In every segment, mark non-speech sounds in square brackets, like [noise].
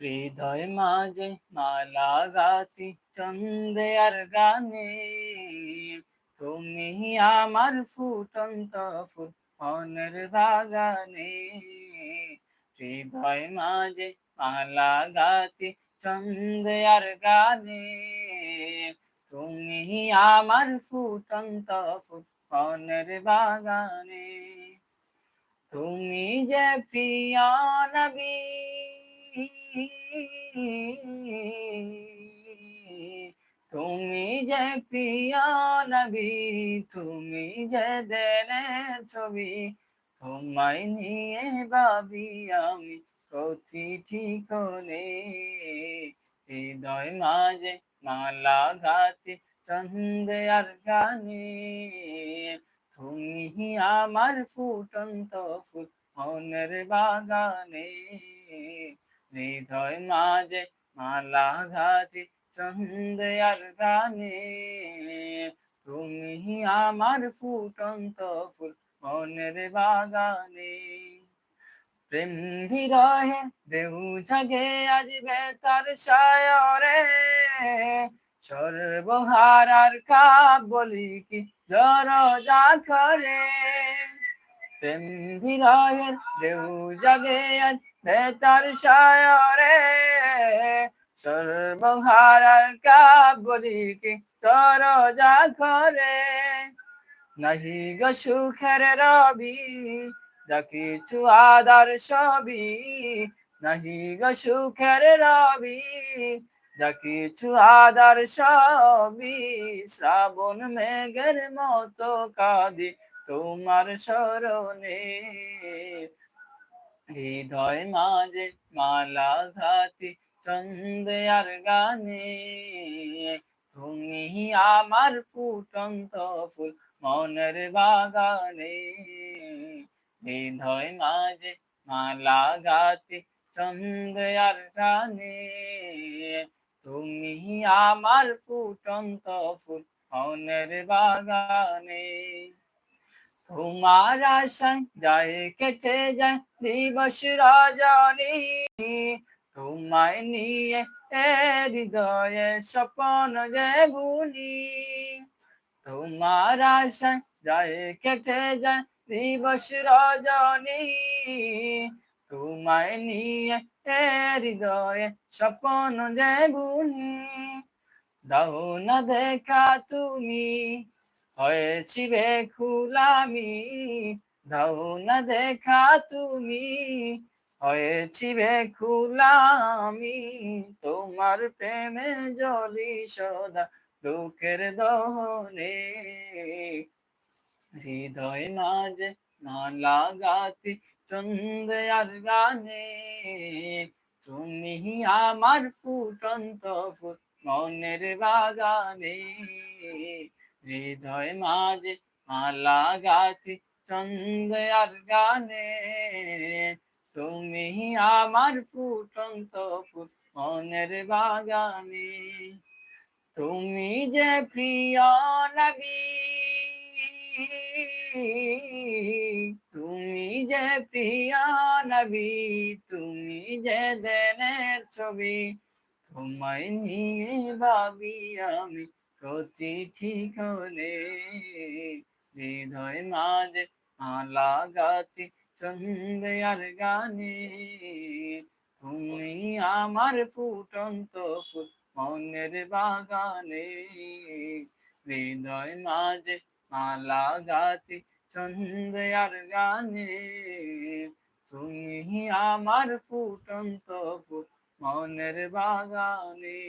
হৃদয় মাঝে মালা গাতি চন্দে আর গানে। তুমি আমার ফুটন্ত ফুল, মনের বাগানে। হৃদয় মাঝে মালা গাতি চন্দে আর গানে। তুমি আমার ফুটন্ত ফুল, মনের বাগানে। তুমি যে প্রিয় তুমি যে প্রিয় তুমি যে দেনের ছবি। তোমায় নিয়ে ভাবি আমি প্রতিটি কোণে। হৃদয় মাঝে মালা ঘাতে চন্দে আর গানে। তুমি আমার ফুটন্ত ফুল মনের বাগানে। হৃদয় মাঝে মালা ঘাতে চন্দে গানে তুমি আমার ফুটন্ত ফুল মনের বাগানে। প্রেম বিরহে দেউ জাগে আজ বেতার সায়রে। সর্বহারার কাপ বলি কি যা করে প্রেম বিরহের দেউ জাগে আজ বেতার সায়রে। সর্বহারার কাপ বলি কি যা করে নাহি গো সুখের রবি, যা কিছু আদার সবই। নাহি গো সুখের রবি যা কিছু আদার সবই শ্রাবণ মেঘের মতো কাঁদি তোমার স্মরণে। হৃদয় মাঝে মালা ঘাতি চন্দে আর গানে। তুমি আমার ফুটন্ত ফুল মনের বাগানে। হৃদয় মাঝে মালা গাতি চন্দে আর গানে। তুমি আমার ফুটন্ত ফুল মনের বাগানে। তোমার আশায় যায়, কেটে যায় দিবস রজনী। তোমায় নিয়ে এ হৃদয়ে স্বপন যে গুলি তোমার আশায় যায়, কেটে যায় দিবস রজনী। তোমায় নিয়ে হৃদয়ে স্বপন যে বুনি দাও না দেখা তুমি, হয়েছি বে খুলামি। দাও না দেখা তুমি, হয়েছি বেখুলামি তোমার প্রেমে জলি সদা লোকের দহনে। হৃদয় মাঝে মালা গাতি আর গানে, তুমি আমার ফুটন্ত ফুট মনের বাগানে। হৃদয় মাঝে মালা চন্দে আর গানে, তুমি আমার ফুটন্ত ফুট মনের বাগানে। তুমি যে প্রিয় নবী তুমি যে প্রিয় নবী, তুমি যে দেনের ছবি, তোমায় নিয়ে ভাবি আমি প্রতিটি কোণে হৃদয় মাঝে মালা গাতি চন্দে আর গানে। তুমি আমার ফুটন্ত ফুল মনের বাগানে। হৃদয় মাঝে মালা গাতি চন্দে আর গানে। তুমি আমার ফুটন্ত ফুল মনের বাগানে।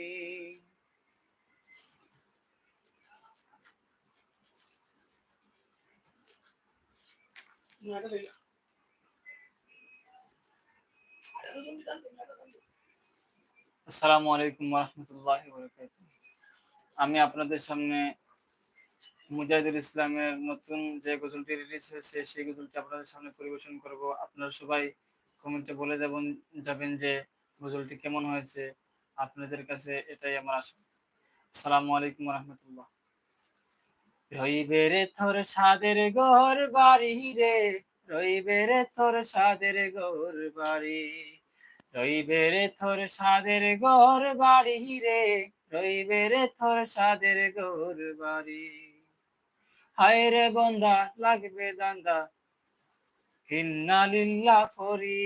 আসসালামু আলাইকুম রহমতুল্লাহ আমি আপনাদের সামনে মুজাহিদুল ইসলামের নতুন যে গজলটি রিলিজ হয়েছে, সেই গজলটি আপনাদের সামনে পরিবেশন করব। আপনারা সবাই কমেন্টে বলে দেবেন যাবেন যে গজলটি কেমন হয়েছে। আপনাদের কাছে এটাই আমার আশা। আসসালামু আলাইকুম রহমতুল্লাহ রইবে রে থর সাদের ঘর বাড়ি রে, রইবে রে তোর সাদের গোর বাড়ি, রইবে রে তোর সাদের গোর বাড়ি রে, রইবে রে তোর সাদের গোর বাড়ি। হায় রে বন্দা লাগবে দান্দা ইন্না লিল্লাহ ফরি।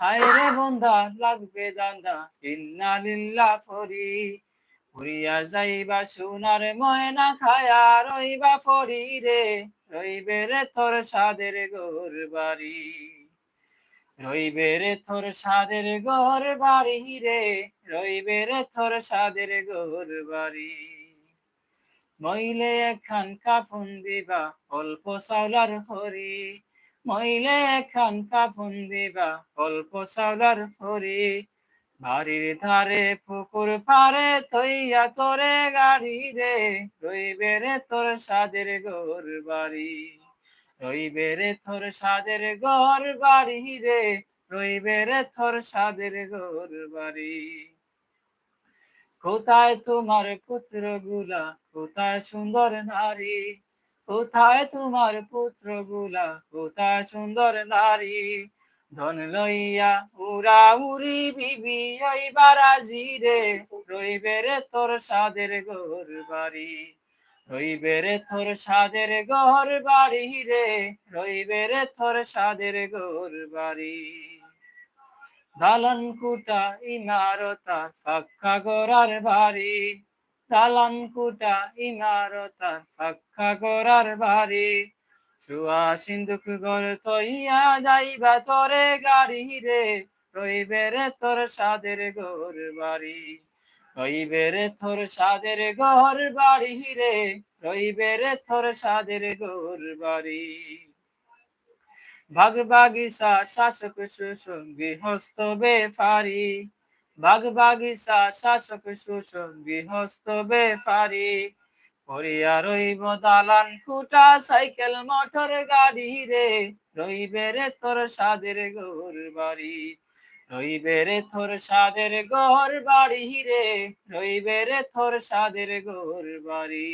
হায় রে বন্দা লাগবে দান্দা ইন্না লিল্লাহ ফরি। উড়িয়া যাইবা সোনার ময়না খায়া রইবা ফরি রে। রইবে রে তোর সাদের গোর বাড়ি। রইবে রে তোর সাদের গোর বাড়ি রে। রইবে রে তোর সাদের গোর বাড়ি। মইলে একখান কাফন দিবা, অল্প চাউলার হরি। মইলে একখান কাফন দিবা, অল্প চাউলার হরি। বাড়ির ধারে পুকুর পারে তৈয়া তোরে গাড়ি রে রইবে রে তোর সাদের গোর বাড়ি। রইবে রে তোর সাদের ঘর বাড়ি রে রইবে রে তোর সাদের ঘর বাড়ি। কোথায় তোমার পুত্রগুলা কোথায় সুন্দর নারী? কোথায় তোমার পুত্রগুলা কোথায় সুন্দর নারী? ধন লইয়া উড়া উড়ি বিবি ওই বারাজি রে রইবে রে তোর সাদের ঘর বাড়ি। রইবে রে তোর সাদের ঘর বাড়ি রে, রইবে রে তোর সাদের ঘর বাড়ি। দালান কুটা ইমারতার ফাক্কা গোরার বাড়ি। দালান কুটা ইমারতার ফাক্কা গোরার বাড়ি। চুয়া সিন্ধুক ঘর তৈয়া যাইবা তোরে গাড়ি রে। রইবে রে তোর সাদের ঘর বাড়ি। রইবে রে তোর সাদের ঘর বাড়ি রে। রইবে রে তোর সাদের ঘর বাড়ি। বাগ বাগিচা শাসক বেফারি। বাগ বাগিচা শাসক শোষণ গৃহস্থ বেফারি করিয়া রইব দালান কুটা সাইকেল, মোটর গাড়ি রে। রইবে রে তোর সাদের ঘর বাড়ি, রইবে রে তোর সাদের ঘর বাড়ি রে। রইবে রে তোর সাদের ঘর বাড়ি।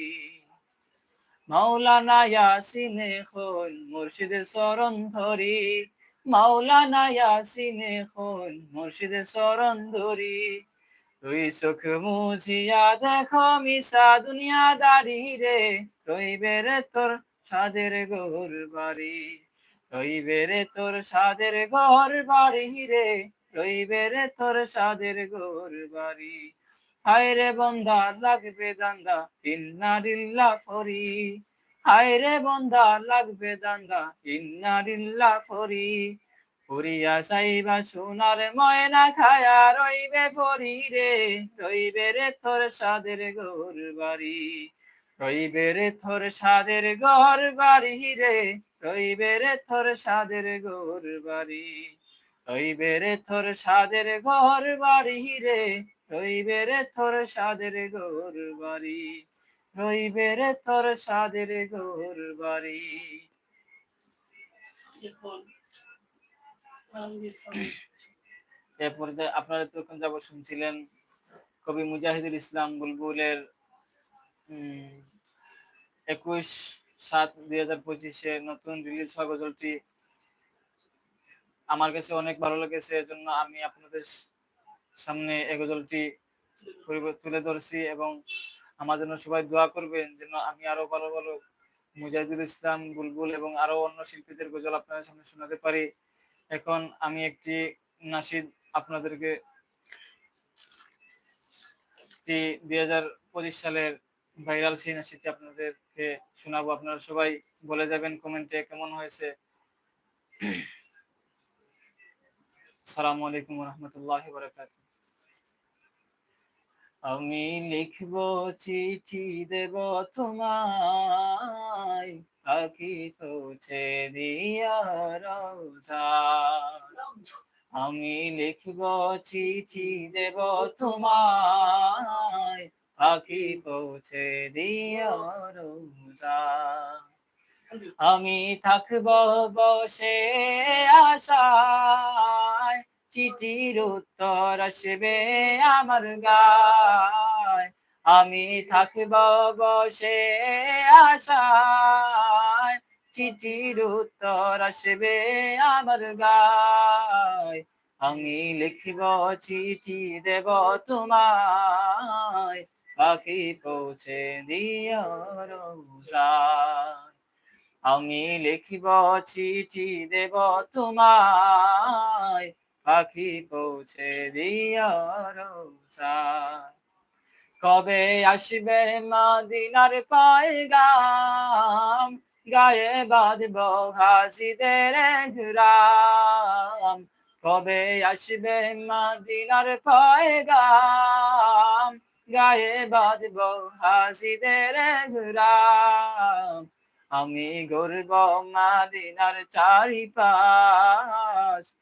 মাওলানা ইয়াসিনে খন মুর্শিদের চরণ ধরি মাওলানা ইয়াসিনে খন মুর্শিদের চরণ ধরি তুই চোখ মুছিয়া দেখো মিশা দুনিয়া দাঁড়ি রে, রইবে রে তোর সাদের ঘর বাড়ি। রইবে রে তোর সাদের ঘর বাড়ি রে, রইবে রে তোর সাদের ঘর বাড়ি। হায় রে বন্দা, লাগবে দান্দা ইন্না দিল্লা ফরি। হায় রে বন্দা লাগবে দান্দা ইন্না দিল্লা ফরি। পুরিয়া সাইবা সোনার ময়না খায়া রইবে ফরি রে, রইবে রে তোর সাদের ঘর বাড়ি। রইবে রে তোর সাদের ঘর বাড়ি রে, রইবে রে তোর সাদের ঘর বাড়ি। রইবে রে তোর সাদের ঘর বাড়ি রে, রইবে রে তোর সাদের ঘর বাড়ি। রইবে তোর সাদের ঘর বাড়ি। আপনারা যাব শুনছিলেন কবি মুজাহিদুল ইসলাম বুলবুলের একুশ সাত দুই হাজার পঁচিশে নতুন রিলিজ হওয়া গজলটি আমার কাছে অনেক ভালো লেগেছে। এজন্য আমি আপনাদের সামনে এই গজলটি তুলে ধরছি এবং আমার জন্য সবাই দোয়া করবেন যেন আমি আরও ভালো ভালো মুজাহিদুল ইসলাম, বুলবুল এবং আরও অন্য শিল্পীদের গজল আপনাদের সামনে শোনাতে পারি। এখন আমি একটি নাসিদ আপনাদেরকে দুই হাজার পঁচিশ সালের ভাইরাল সেই নাসিদটি আপনাদেরকে শোনাবো। আপনারা সবাই বলে যাবেন কমেন্টে কেমন হয়েছে। [clears throat] আসসালামু আলাইকুম রহমতুল্লাহ বারাকাত আমি লিখব চিঠি দেব তোমায় পাখি পৌঁছে দিয়া রোজা। আমি লিখব চিঠি দেব তোমায় পাখি পৌঁছে দিয়া রোজা। আমি থাকব বসে আশায় চিঠির উত্তর আসবে আমার গায়। আমি থাকব বসে আশায়। চিঠির উত্তর আসবে আমার গায়। আমি লিখিব চিঠি দেব তোমায়। পাখি পৌঁছে দিও আমি লিখিব চিঠি দেব তোমায়। পাখি পৌঁছে রোজায় কবে আসবে মাদিনার পায়গাম? গায়ে বাঁধব হাসিদের ঘুরাম কবে আসবে মাদিনার পায়গাম? গায়ে বাঁধব হাসিদের ঘুরাম আমি গর্ব মাদিনার চারিপাশ।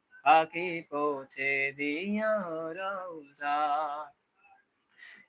পাখি পৌঁছে দিও রোজায়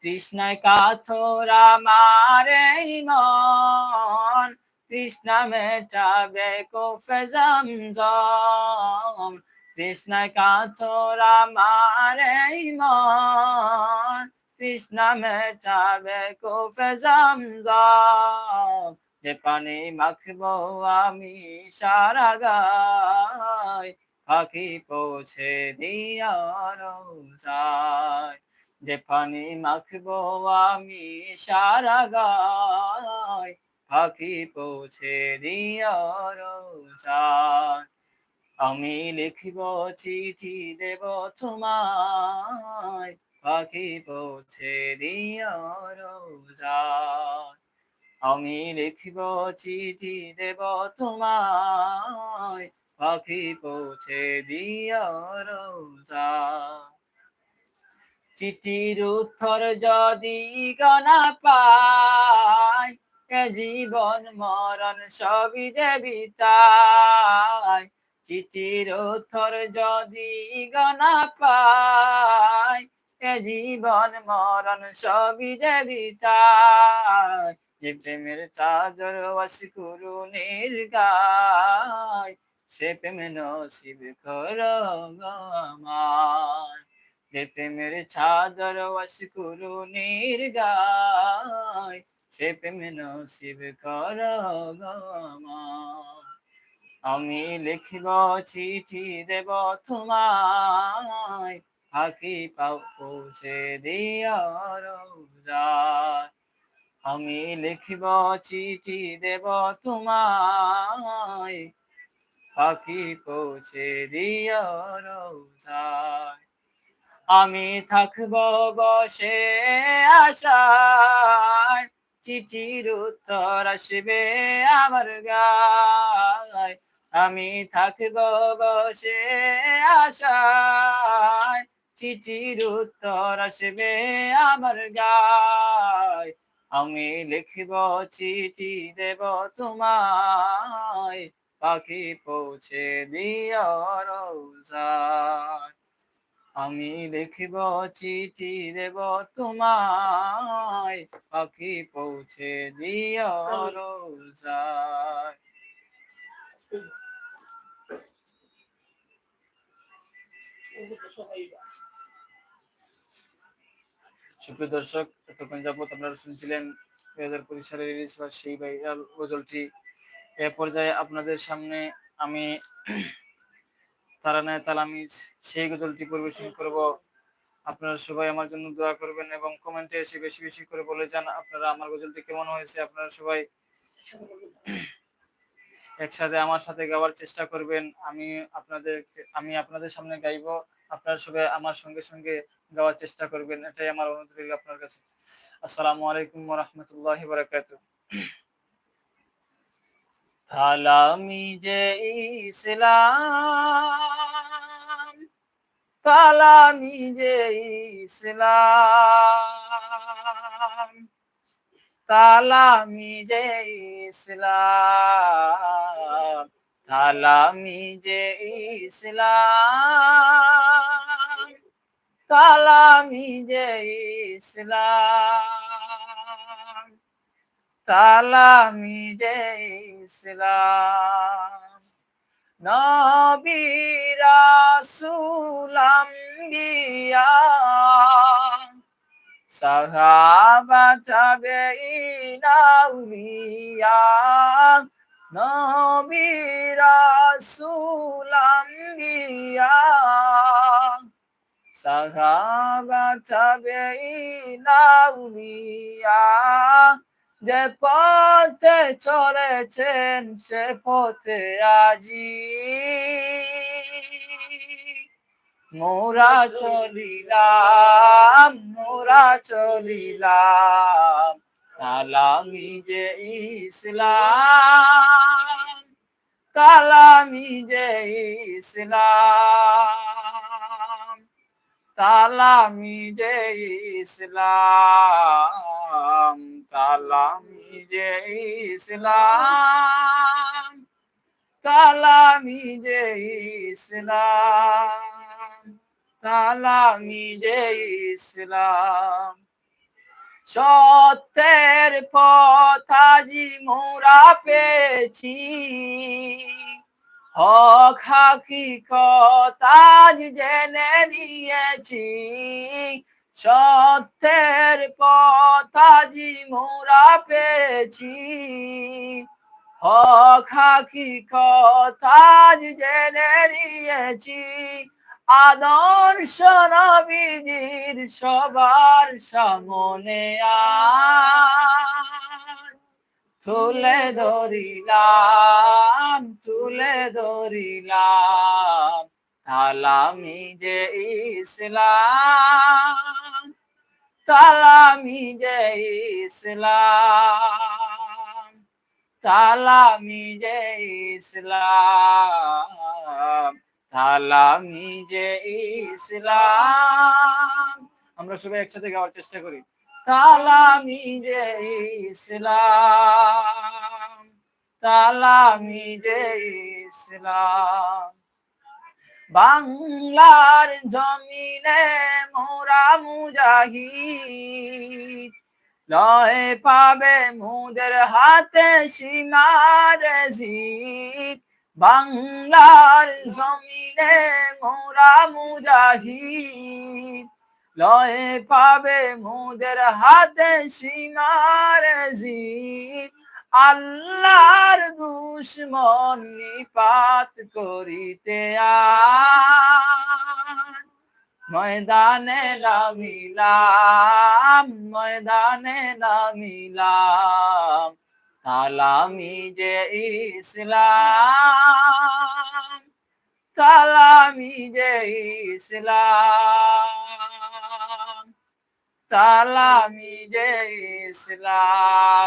তৃষ্ণায় কাথরা মারে মন, তৃষ্ণা মেটাবে কোফে জমজম তৃষ্ণায় কাথরা মারে মন, তৃষ্ণা মেটাবে কোফে জমজম যে পানি মাখবো আমি সারা গায় পাখি পৌঁছে দিয়া রোজায়। যে পানি মাখবো আমি সারা গায়। পাখি পৌঁছে দিয়া রোজায়। আমি লিখিব চিঠি, দেব তোমায়। পাখি পৌঁছে দিয়া রোজায়। আমি লিখিব চিঠি দেব তোমায়। পাখি পৌঁছে রোজায় চিঠির উত্তর যদি গনা পায় এ জীবন মরণ সবই দেবী তাই চিঠির উত্তর যদি গনা পায় এ জীবন মরণ সবই দেবী তাই যে প্রেমের চাদর ওয়াসি করু নির্গায় সে প্রেমে নসিব কর গমায় যে প্রেমের ছাদর ওয়াস করু নির্গায় সে প্রেমে নসিব কর আমি লিখিব চিঠি দেব তোমায়, ফাঁকি পাও পৌঁছে দিয়া রোজায় আমি লিখিব চিঠি দেব তোমায়। পাখি পৌঁছে দিয়া রোজায়। আমি থাকব বসে আশায়। চিঠির উত্তর আসবে আমার গায়। আমি থাকব বসে আশায়। চিঠির উত্তর আসবে আমার গায়। আমি লিখিব চিঠি দেব তোমায়। পাখি পৌঁছে দিও আমি লিখিব চিঠি দেব তোমায়। পাখি পৌঁছে দিও রোজায়। সুপ্রিয় দর্শক, এতক্ষণ যাবত আপনারা শুনছিলেন দুই হাজার পঁচিশ সালে রিলিজ হওয়া সেই ভাইরাল গজলটি। এ পর্যায়ে আপনাদের সামনে আমি তারানায় তালামিজ সেই গজলটি পরিবেশন করব। আপনারা সবাই আমার জন্য দোয়া করবেন এবং কমেন্টে এসে বেশি বেশি করে বলে যান আপনারা আমার গজলটি কেমন হয়েছে। আপনারা সবাই একসাথে আমার সাথে গাওয়ার চেষ্টা করবেন। আমি আপনাদের আমি আপনাদের সামনে গাইব। আপনারা সবাই আমার সঙ্গে সঙ্গে গাওয়ার চেষ্টা করবেন, এটাই আমার অনুরোধ রইল আপনার কাছে। আসসালামু আলাইকুম রহমতুল্লাহ বারাকাত তালামি যে ইসলাম তালামি যে ইসলাম তালামি যে ইসলাম। তালামি যে ইসলাম তালামি যে ইসলাম তালামি যে ইসলাম। নবীরা সুলাম বিয়া সাহাবা তাবেঈন আউলিয়া নবী যে পথে চলেছেন সে পথে আজি। মোরা চলিলাম মোরা চলিলাম তালামি যে ইসলাম তালামি যে ইসলাম তালামি যে ইসলাম তালামি যে ইসলাম তালামি যে ইসলাম তালামি যে ইসলাম। সত্যের পথাজি মোরা পেয়েছি। হক হাকিকতাজ জেনে নিয়েছি। সত্যের পথাজি মোরা পেয়েছি। হক হাকিকতাজ জেনে নিয়েছি। আদর্শ নবীজির সবার সামনে তুলে ধরিলাম তুলে ধরিলাম তালামি যে ইসলাম, তালামি যে ইসলাম, তালামি যে ইসলাম। তালামি যে ইসলাম। আমরা সবাই একসাথে গাওয়ার চেষ্টা করি। তালামি যে ইসলাম। তালামি যে ইসলাম। বাংলার জমিনে মোরা মুজাহিদ। লয় পাবে মুদের হাতে সীমার জিত বাংলার জমিনে মোরা মুজাহিদ। লয় পাবে মুদের হাতে সীমার জিত আল্লাহর দুশ্মন নিপাত করিতে ময়দানে নামিলাম ময়দানে নামিলাম তালামি যে ইসলাম তালামি যে ইসলাম তালামি যে ইসলাম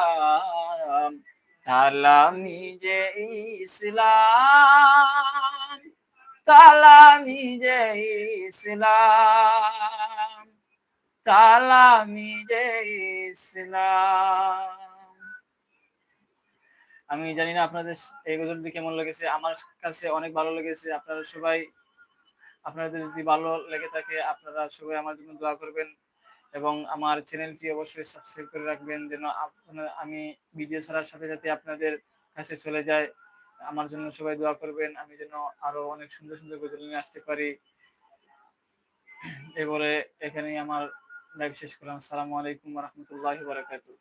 তালামি যে ইসলাম তালামি যে ইসলাম তালামি যে ইসলাম। আমি জানি না আপনাদের এই গজলটি কেমন লেগেছে। আমার কাছে অনেক ভালো লেগেছে। আপনারা সবাই, আপনাদের যদি ভালো লেগে থাকে, আপনারা সবাই আমার জন্য দোয়া করবেন এবং আমার চ্যানেলটি অবশ্যই সাবস্ক্রাইব করে রাখবেন যেন আমি ভিডিও ছাড়ার সাথে সাথে আপনাদের কাছে চলে যায়। আমার জন্য সবাই দোয়া করবেন। আমি যেন আরও অনেক সুন্দর সুন্দর গজল নিয়ে আসতে পারি। এবারে এখানেই আমার লাইভ শেষ করলাম। আসসালামু আলাইকুম রহমতুল্লাহ বারাকাতুহ।